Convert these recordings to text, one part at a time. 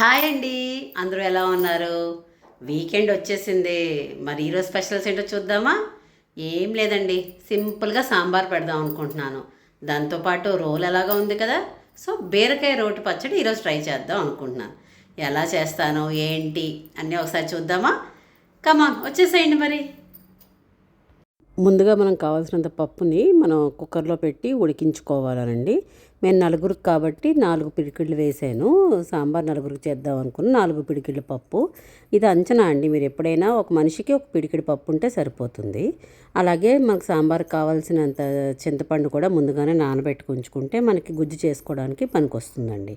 Hi అండి. అందరూ ఎలా ఉన్నారు? వీకెండ్ వచ్చేసింది. మరి ఈరోజు స్పెషల్స్ ఏంటో చూద్దామా? ఏం లేదండి. సింపుల్గా సాంబార్ పెడదాం అనుకుంటున్నాను. దాంతోపాటు రోల్ ఎలాగా ఉంది కదా? సో బీరకాయ రోటి పచ్చడి ఈరోజు ట్రై చేద్దాం అనుకుంటున్నాను. ఎలా చేస్తాను ఏంటి అన్నీ ఒకసారి చూద్దామా? కమాన్ వచ్చేసేయండి మరి. ముందుగా మనం కావాల్సినంత పప్పుని మనం కుక్కర్లో పెట్టి ఉడికించుకోవాలనండి. నేను నలుగురికి కాబట్టి నాలుగు పిడికిళ్ళు వేసాను. సాంబార్ నలుగురికి చేద్దాం అనుకున్నాను నాలుగు పిడికిళ్ళ పప్పు. ఇది అంచనా అండి. మీరు ఎప్పుడైనా ఒక మనిషికి ఒక పిడికిడి పప్పు ఉంటే సరిపోతుంది. అలాగే మనకు సాంబార్ కావాల్సినంత చింతపండు కూడా ముందుగానే నానబెట్టుకు ఉంచుకుంటే మనకి గుజ్జు చేసుకోవడానికి పనికి వస్తుందండి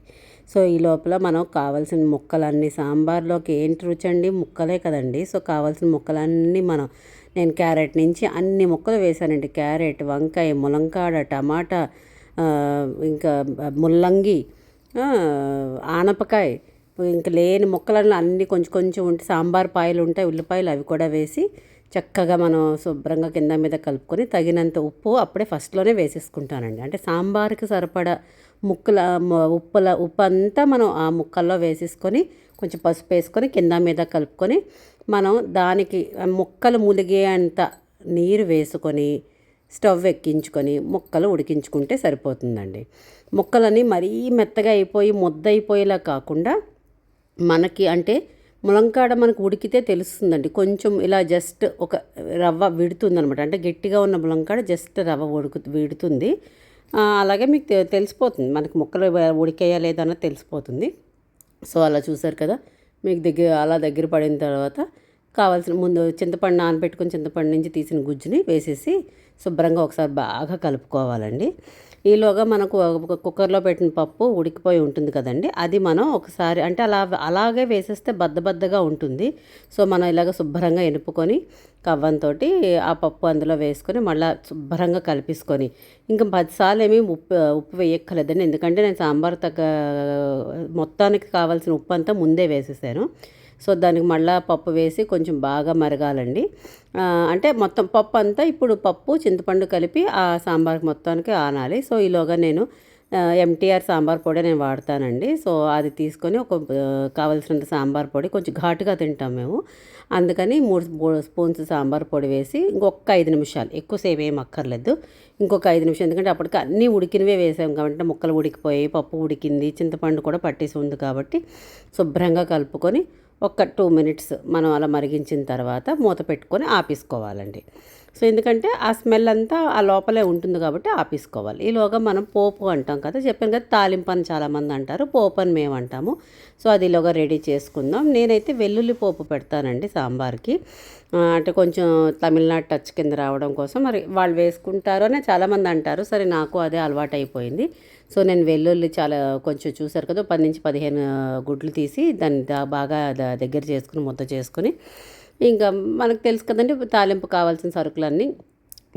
సో ఈ లోపల మనం కావాల్సిన ముక్కలన్నీ సాంబార్లోకి ఏంటి రుచి అండి? ముక్కలే కదండి. సో కావాల్సిన ముక్కలన్నీ మనం నేను క్యారెట్ నుంచి అన్ని ముక్కలు వేశానండి. క్యారెట్ వంకాయ ములంకాడ టమాటా ఇంకా ముల్లంగి ఆనపకాయ ఇంకా లేని ముక్కలన్నీ అన్నీ కొంచెం కొంచెం ఉంటే సాంబార్ పాయలు ఉంటాయి ఉల్లిపాయలు అవి కూడా వేసి చక్కగా మనం శుభ్రంగా కింద మీద కలుపుకొని తగినంత ఉప్పు అప్పుడే ఫస్ట్లోనే వేసేసుకుంటానండి. అంటే సాంబార్కి సరిపడా ముక్కల ఉప్పుల ఉప్పు అంతా మనం ఆ ముక్కల్లో వేసేసుకొని కొంచెం పసుపు వేసుకొని కింద మీద కలుపుకొని మనం దానికి ముక్కలు ములిగేంత నీరు వేసుకొని స్టవ్ ఎక్కించుకొని ముక్కలు ఉడికించుకుంటే సరిపోతుందండి. ముక్కలని మరీ మెత్తగా అయిపోయి ముద్ద అయిపోయేలా కాకుండా మనకి అంటే ములంకాడ మనకు ఉడికితే తెలుస్తుందండి. కొంచెం ఇలా జస్ట్ ఒక రవ్వ విడుతుందనమాట. అంటే గట్టిగా ఉన్న ములంకాడ జస్ట్ రవ్వ ఉడుకు విడుతుంది. అలాగే మీకు తె- తెలిసిపోతుంది. మనకి ముక్కలు ఉడికేయా లేదన్నది తెలిసిపోతుంది. సో అలా చూసారు కదా. మీకు దగ్గర అలా దగ్గర పడిన తర్వాత కావాల్సిన ముందు చింతపండు నానబెట్టుకుని చింతపండు నుంచి తీసిన గుజ్జుని వేసేసి శుభ్రంగా ఒకసారి బాగా కలుపుకోవాలండి. ఈలోగా మనకు ఒక కుక్కర్లో పెట్టిన పప్పు ఉడికిపోయి ఉంటుంది కదండి. అది మనం ఒకసారి అంటే అలా అలాగే వేసేస్తే బద్దబద్దగా ఉంటుంది. సో మనం ఇలాగ శుభ్రంగా ఎనుపుకొని కవ్వంతో ఆ పప్పు అందులో వేసుకొని మళ్ళీ శుభ్రంగా కలిపేసుకొని ఇంకా పదిసార్లు ఏమీ ఉప్పు ఉప్పు వేయక్కర్లేదండి. ఎందుకంటే నేను సాంబార్ తగ్గ మొత్తానికి కావాల్సిన ఉప్పు అంతా ముందే వేసేసాను. సో దానికి మళ్ళీ పప్పు వేసి కొంచెం బాగా మరగాలండి. అంటే మొత్తం పప్పు అంతా ఇప్పుడు పప్పు చింతపండు కలిపి ఆ సాంబార్ మొత్తానికి ఆనాలి. సో ఈలోగా నేను ఎంటీఆర్ సాంబార్ పొడి నేను వాడతానండి. సో అది తీసుకొని ఒక కావలసినంత సాంబార్ పొడి కొంచెం ఘాటుగా తింటాం మేము. అందుకని మూడు స్పూన్స్ సాంబార్ పొడి వేసి ఇంకొక ఐదు నిమిషాలు ఎక్కువసేపు ఏం అక్కర్లేదు. ఇంకొక ఐదు నిమిషాలు ఎందుకంటే అప్పటికి అన్నీ ఉడికినవే వేసాం కాబట్టి ముక్కలు ఉడికిపోయి పప్పు ఉడికింది చింతపండు కూడా పట్టేసి ఉంది కాబట్టి శుభ్రంగా కలుపుకొని ఒక టూ మినిట్స్ మనం అలా మరిగించిన తర్వాత మూత పెట్టుకొని ఆపేసుకోవాలండి. సో ఎందుకంటే ఆ స్మెల్ అంతా ఆ లోపలే ఉంటుంది కాబట్టి ఆపేసుకోవాలి. ఈలోగా మనం పోపు అంటాం కదా చెప్పాను కదా తాలింపు అని చాలామంది అంటారు పోపు అని మేము అంటాము. సో అది ఈలోగా రెడీ చేసుకుందాం. నేనైతే వెల్లుల్లి పోపు పెడతానండి సాంబార్కి. అంటే కొంచెం తమిళనాడు టచ్ కింద రావడం కోసం మరి వాళ్ళు వేసుకుంటారు అని చాలామంది అంటారు. సరే నాకు అదే అలవాటు అయిపోయింది సో నేను వెల్లుల్లి చాలా కొంచెం చూసారు కదా పది నుంచి పదిహేను గుడ్లు తీసి దాన్ని బాగా దగ్గర చేసుకుని ముద్ద చేసుకుని ఇంకా మనకు తెలుసు కదండి తాలింపు కావాల్సిన సరుకులన్నీ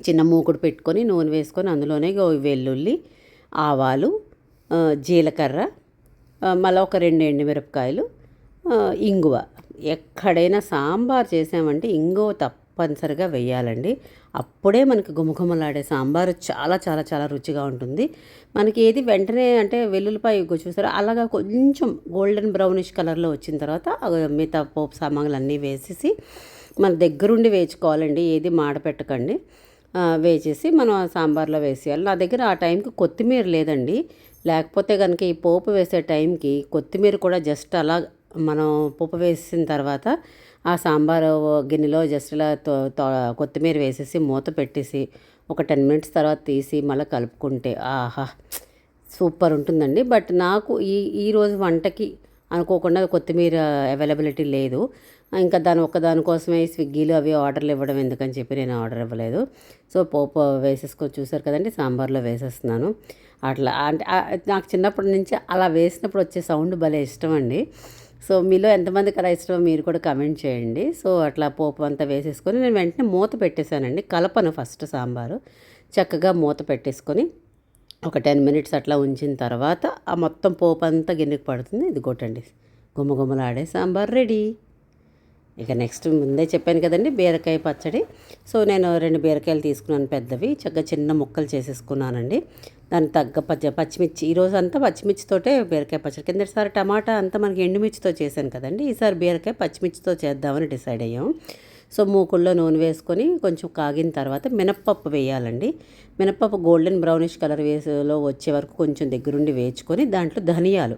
చిన్న మూకుడు పెట్టుకొని నూనె వేసుకొని అందులోనే వెల్లుల్లి ఆవాలు జీలకర్ర మళ్ళీ ఒక రెండు ఎండుమిరపకాయలు ఇంగువ. ఎక్కడైనా సాంబార్ చేసామంటే ఇంగువ తప్ప తప్పనిసరిగా వేయాలండి అప్పుడే మనకి గుమగుమలాడే సాంబారు చాలా చాలా చాలా రుచిగా ఉంటుంది. మనకి ఏది వెంటనే అంటే వెల్లుల్లిపాయ చూసారో చూసారా? అలాగా కొంచెం గోల్డెన్ బ్రౌనిష్ కలర్లో వచ్చిన తర్వాత మిగతా పోపు సామాన్లు అన్నీ వేసేసి మన దగ్గరుండి వేయించుకోవాలండి. ఏది మాడ పెట్టకండి. వేసేసి మనం ఆ సాంబార్లో వేసేయాలి. నా దగ్గర ఆ టైంకి కొత్తిమీర లేదండి. లేకపోతే కనుక ఈ పోపు వేసే టైంకి కొత్తిమీర కూడా జస్ట్ అలా మనం పోపు వేసిన తర్వాత ఆ సాంబారు గిన్నెలో జస్ట్ ఇలా తో- తో- కొత్తిమీర వేసేసి మూత పెట్టేసి ఒక టెన్ మినిట్స్ తర్వాత తీసి మళ్ళీ కలుపుకుంటే ఆహా సూపర్ ఉంటుందండి. బట్ నాకు ఈ ఈరోజు వంటకి అనుకోకుండా కొత్తిమీర అవైలబిలిటీ లేదు. ఇంకా దాని ఒక్కదానికోసమే స్విగ్గీలో అవి ఆర్డర్లు ఇవ్వడం ఎందుకని చెప్పి నేను ఆర్డర్ ఇవ్వలేదు. సో పోపు వేసేసుకొని చూసారు కదండి సాంబార్లో వేసేస్తున్నాను. అట్లా అంటే నాకు చిన్నప్పటి నుంచి అలా వేసినప్పుడు వచ్చే సౌండ్ భలే ఇష్టం అండి. సో మీలో ఎంతమందికి అలా ఇష్టమో మీరు కూడా కమెంట్ చేయండి. సో అట్లా పోపు అంతా వేసేసుకొని నేను వెంటనే మూత పెట్టేశానండి. కలపను ఫస్ట్ సాంబారు. చక్కగా మూత పెట్టేసుకొని ఒక టెన్ మినిట్స్ అట్లా ఉంచిన తర్వాత ఆ మొత్తం పోపు అంతా గిన్నెకి పడుతుంది. ఇది కొట్టండి గుమ్మగుమ్మలాడే సాంబార్ రెడీ. ఇక నెక్స్ట్ ముందే చెప్పాను కదండి బీరకాయ పచ్చడి. సో నేను రెండు బీరకాయలు తీసుకున్నాను పెద్దవి. చక్కగా చిన్న ముక్కలు చేసేసుకున్నానండి. దానికి తగ్గ పచ్చ పచ్చిమిర్చి. ఈరోజు అంతా పచ్చిమిర్చితోటే బీరకాయ పచ్చడి. కిందసారి టమాటా అంతా మనకి ఎండుమిర్చితో చేశాను కదండి. ఈసారి బీరకాయ పచ్చిమిర్చితో చేద్దామని డిసైడ్ అయ్యాం. సో మూకుల్లో నూనె వేసుకొని కొంచెం కాగిన తర్వాత మినప్పప్పు వేయాలండి. మినప్పప్పు గోల్డెన్ బ్రౌనిష్ కలర్ వేసులో వచ్చే వరకు కొంచెం దగ్గరుండి వేయించుకొని దాంట్లో ధనియాలు.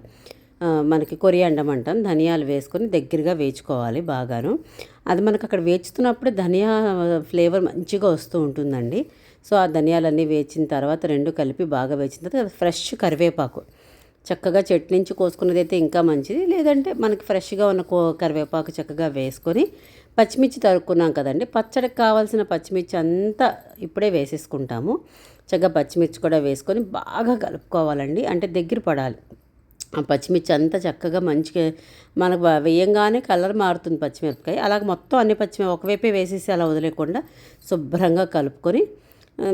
మనకి కొరియాండం అంటాం. ధనియాలు వేసుకొని దగ్గరగా వేయించుకోవాలి బాగాను. అది మనకు అక్కడ వేచుతున్నప్పుడు ధనియా ఫ్లేవర్ మంచిగా వస్తూ ఉంటుందండి. సో ఆ ధనియాలన్నీ వేచిన తర్వాత రెండు కలిపి బాగా వేచిన తర్వాత ఫ్రెష్ కరివేపాకు. చక్కగా చెట్టు నుంచి కోసుకున్నది అయితే ఇంకా మంచిది. లేదంటే మనకి ఫ్రెష్గా ఉన్న కో కరివేపాకు చక్కగా వేసుకొని పచ్చిమిర్చి తరుక్కున్నాం కదండి. పచ్చడికి కావాల్సిన పచ్చిమిర్చి అంతా ఇప్పుడే వేసేసుకుంటాము. చక్కగా పచ్చిమిర్చి కూడా వేసుకొని బాగా కలుపుకోవాలండి. అంటే దగ్గర పడాలి. ఆ పచ్చిమిర్చి అంతా చక్కగా మంచిగా మనకు వేయంగానే కలర్ మారుతుంది పచ్చిమిరపకాయ. అలాగ మొత్తం అన్ని పచ్చిమి ఒకవైపే వేసేసి అలా వదిలేకుండా శుభ్రంగా కలుపుకొని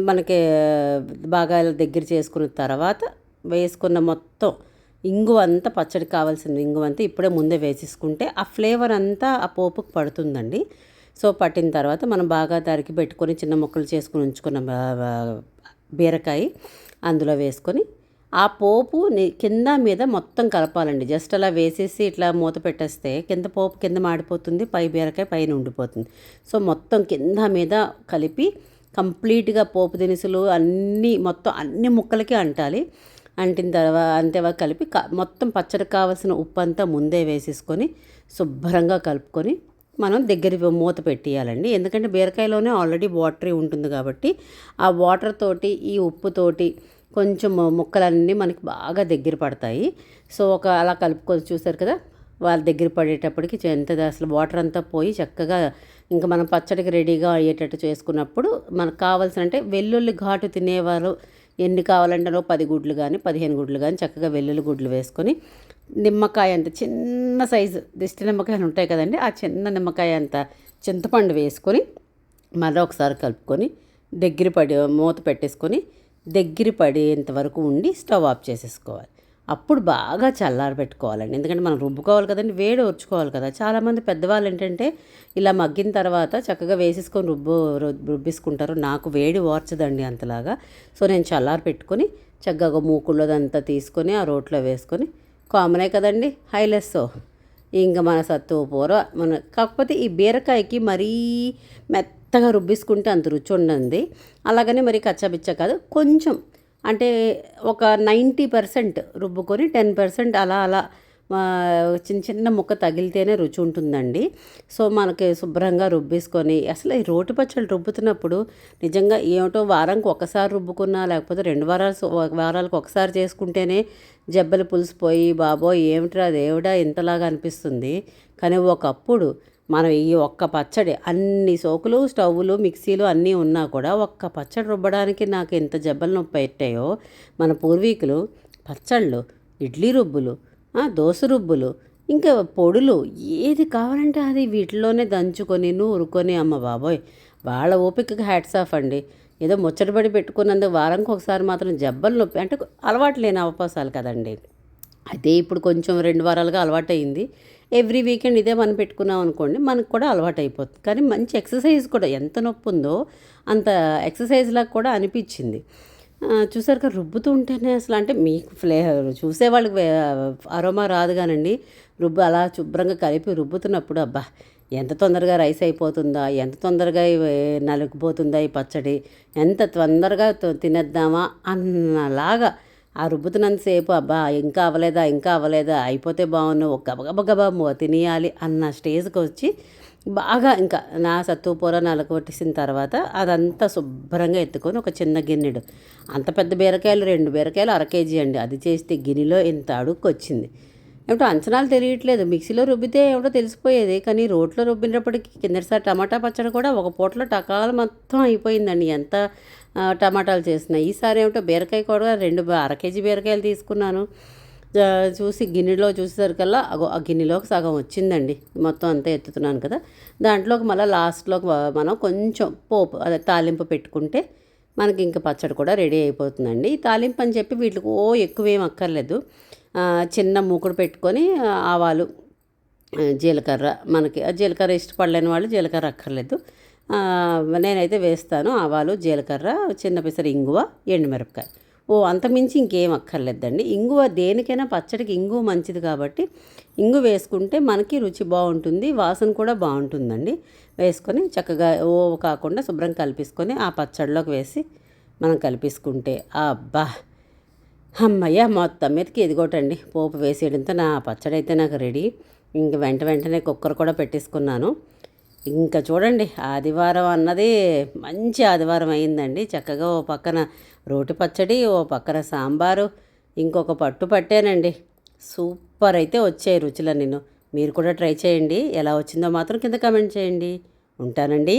మనకి బాగా దగ్గర చేసుకున్న తర్వాత వేసుకున్న మొత్తం ఇంగు అంతా పచ్చడి కావాల్సిన ఇంగు అంతా ఇప్పుడే ముందే వేసేసుకుంటే ఆ ఫ్లేవర్ అంతా ఆ పోపుకు పడుతుందండి. సో పట్టిన తర్వాత మనం బాగా తరికి పెట్టుకొని చిన్న ముక్కలు చేసుకుని ఉంచుకున్న బీరకాయ అందులో వేసుకొని ఆ పోపు కింద మీద మొత్తం కలపాలండి. జస్ట్ అలా వేసేసి ఇట్లా మూత పెట్టేస్తే కింద పోపు కింద మాడిపోతుంది పై బీరకాయ పైన ఉండిపోతుంది. సో మొత్తం కింద మీద కలిపి కంప్లీట్గా పోపు దినుసులు అన్నీ మొత్తం అన్ని ముక్కలకి అంటాలి. అంటిన తర్వాత అంతేవా కలిపి మొత్తం పచ్చడి కావాల్సిన ఉప్పు అంతా ముందే వేసేసుకొని శుభ్రంగా కలుపుకొని మనం దగ్గర మూత పెట్టేయాలండి. ఎందుకంటే బీరకాయలోనే ఆల్రెడీ వాటరీ ఉంటుంది కాబట్టి ఆ వాటర్ తోటి ఈ ఉప్పుతోటి కొంచెం ముక్కలన్నీ మనకి బాగా దగ్గర పడతాయి. సో ఒక అలా కలుపుకొని చూసారు కదా వాళ్ళ దగ్గర పడేటప్పటికి ఎంత అసలు వాటర్ అంతా పోయి చక్కగా ఇంకా మనం పచ్చడికి రెడీగా అయ్యేటట్టు చేసుకున్నప్పుడు మనకు కావాల్సిన అంటే వెల్లుల్లి ఘాటు తినేవారు ఎన్ని కావాలంటే పది గుడ్లు కానీ పదిహేను గుడ్లు కానీ చక్కగా వెల్లుల్లి గుడ్లు వేసుకొని నిమ్మకాయ అంత చిన్న సైజు దిష్టి నిమ్మకాయలు ఉంటాయి కదండి ఆ చిన్న నిమ్మకాయ అంత చింతపండు వేసుకొని మళ్ళీ ఒకసారి కలుపుకొని దగ్గర పడి మూత పెట్టేసుకొని దగ్గర పడేంత వరకు ఉండి స్టవ్ ఆఫ్ చేసేసుకోవాలి. అప్పుడు బాగా చల్లారి పెట్టుకోవాలండి. ఎందుకంటే మనం రుబ్బుకోవాలి కదండి వేడి వచ్చుకోవాలి కదా. చాలామంది పెద్దవాళ్ళు ఏంటంటే ఇలా మగ్గిన తర్వాత చక్కగా వేసేసుకొని రుబ్బు రుబ్బిసుకుంటారు. నాకు వేడి ఓర్చదండి అంతలాగా. సో నేను చల్లారి పెట్టుకొని చక్కగా మూకుళ్ళదంతా తీసుకొని ఆ రోట్లో వేసుకొని కామనే కదండి హైలెస్ ఇంకా మన సత్తు పూర మన కాకపోతే ఈ బీరకాయకి మరీ మెత్త మెత్తగా రుబ్బిసుకుంటే అంత రుచి ఉండదు అలాగనే మరి కచ్చాబిచ్చ కాదు కొంచెం అంటే ఒక నైంటీ పర్సెంట్ రుబ్బుకొని టెన్ పర్సెంట్ అలా అలా చిన్న చిన్న ముక్క తగిలితేనే రుచి ఉంటుందండి సో మనకి శుభ్రంగా రుబ్బేసుకొని అసలు ఈ రోటి పచ్చళ్ళు రుబ్బుతున్నప్పుడు నిజంగా ఏమిటో వారానికి ఒకసారి రుబ్బుకున్నా లేకపోతే రెండు వారాలు వారాలకు ఒకసారి చేసుకుంటేనే జబ్బలు పులిసిపోయి బాబోయ్ ఏమిట్రా దేవుడా ఇంతలాగా అనిపిస్తుంది. కానీ ఒకప్పుడు మనం ఈ ఒక్క పచ్చడి అన్ని సోకులు స్టవ్లు మిక్సీలు అన్నీ ఉన్నా కూడా ఒక్క పచ్చడి రుబ్బడానికి నాకు ఎంత జబ్బలు నొప్పి పెట్టాయో మన పూర్వీకులు పచ్చళ్ళు ఇడ్లీ రుబ్బులు దోశ రుబ్బులు ఇంకా పొడులు ఏది కావాలంటే అది వీటిలోనే దంచుకొని నూరుకొని అమ్మ బాబోయ్ వాళ్ళ ఓపికకి హ్యాట్స్ ఆఫ్ అండి. ఏదో ముచ్చటపడి పెట్టుకున్నందుకు వారంకి ఒకసారి మాత్రం జబ్బలు నొప్పి అంటే అలవాటు లేని అవకాశాలు కదండి. అయితే ఇప్పుడు కొంచెం రెండు వారాలుగా అలవాటు అయింది ఎవ్రీ వీకెండ్ ఇదే మనం పెట్టుకున్నాం అనుకోండి మనకు కూడా అలవాటు అయిపోతుంది కానీ మంచి ఎక్సర్సైజ్ కూడా ఎంత నొప్పి ఉందో అంత ఎక్సర్సైజ్ లాగా కూడా అనిపించింది. చూసారు కదా రుబ్బుతూ ఉంటేనే అసలు అంటే మీకు ఫ్లే చూసే వాళ్ళకి అరోమా రాదు కానండి రుబ్బు అలా శుభ్రంగా కలిపి రుబ్బుతున్నప్పుడు అబ్బా ఎంత తొందరగా రైస్ అయిపోతుందా ఎంత తొందరగా నలుగుపోతుందా ఈ పచ్చడి ఎంత తొందరగా తినేద్దామా అన్నలాగా ఆ రుబ్బుతున్నంతసేపు అబ్బా ఇంకా అవ్వలేదా ఇంకా అవ్వలేదా అయిపోతే బాగున్నావు ఒక గబగబ గబా తినేయాలి అన్న స్టేజ్కి వచ్చి బాగా ఇంకా నా సత్తు పూర నలకొట్టేసిన తర్వాత అదంతా శుభ్రంగా ఎత్తుకొని ఒక చిన్న గిన్నెడు. అంత పెద్ద బీరకాయలు రెండు బీరకాయలు అర కేజీ అండి. అది చేస్తే గిన్నెలో ఇంత అడుక్కు వచ్చింది ఏమిటో అంచనాలు తెలియట్లేదు. మిక్సీలో రుబ్బితే ఏమిటో తెలిసిపోయేది. కానీ రోట్లో రుబ్బినప్పటికీ కిందటిసారి టమాటా పచ్చడి కూడా ఒక పూటలో టకాలు మొత్తం అయిపోయిందండి. ఎంత టమాటాలు చేసిన. ఈసారి ఏమిటో బీరకాయ కూడా రెండు అర కేజీ బీరకాయలు తీసుకున్నాను. చూసి గిన్నెలో చూసేసరికల్లా అగో ఆ గిన్నెలోకి సగం వచ్చిందండి. మొత్తం అంతా ఎత్తుతున్నాను కదా. దాంట్లోకి మళ్ళీ లాస్ట్లోకి మనం కొంచెం పోపు అదే తాలింపు పెట్టుకుంటే మనకి ఇంకా పచ్చడి కూడా రెడీ అయిపోతుందండి. ఈ తాలింపు అని చెప్పి వీటికి ఓ ఎక్కువేం అక్కర్లేదు. చిన్న మూకుడు పెట్టుకొని ఆవాలు జీలకర్ర మనకి జీలకర్ర ఇష్టపడలేని వాళ్ళు జీలకర్ర అక్కర్లేదు. నేనైతే వేస్తాను ఆవాలు జీలకర్ర చిన్న పిసరు ఇంగువ ఎండుమిరపకాయ. ఓ అంతమించి ఇంకేం అక్కర్లేదండి. ఇంగువ దేనికైనా పచ్చడికి ఇంగువ మంచిది కాబట్టి ఇంగు వేసుకుంటే మనకి రుచి బాగుంటుంది వాసన కూడా బాగుంటుందండి. వేసుకొని చక్కగా ఓ కాకుండా శుభ్రం కలిపేసుకొని ఆ పచ్చడిలోకి వేసి మనం కలిపేసుకుంటే అబ్బా! అమ్మయ్య మొత్తం మీదకి ఎదిగోటండి. పోపు వేసేయడంతో నా పచ్చడి అయితే నాకు రెడీ. ఇంక వెంట వెంటనే కుక్కర్ కూడా పెట్టేసుకున్నాను. ఇంకా చూడండి ఆదివారం అన్నది మంచి ఆదివారం అయిందండి. చక్కగా ఓ పక్కన రోటి పచ్చడి ఓ పక్కన సాంబారు ఇంకొక పట్టు పట్టానండి. సూపర్ అయితే వచ్చాయి రుచులు నేను మీరు కూడా ట్రై చేయండి. ఎలా వచ్చిందో మాత్రం కింద కమెంట్ చేయండి. ఉంటానండి.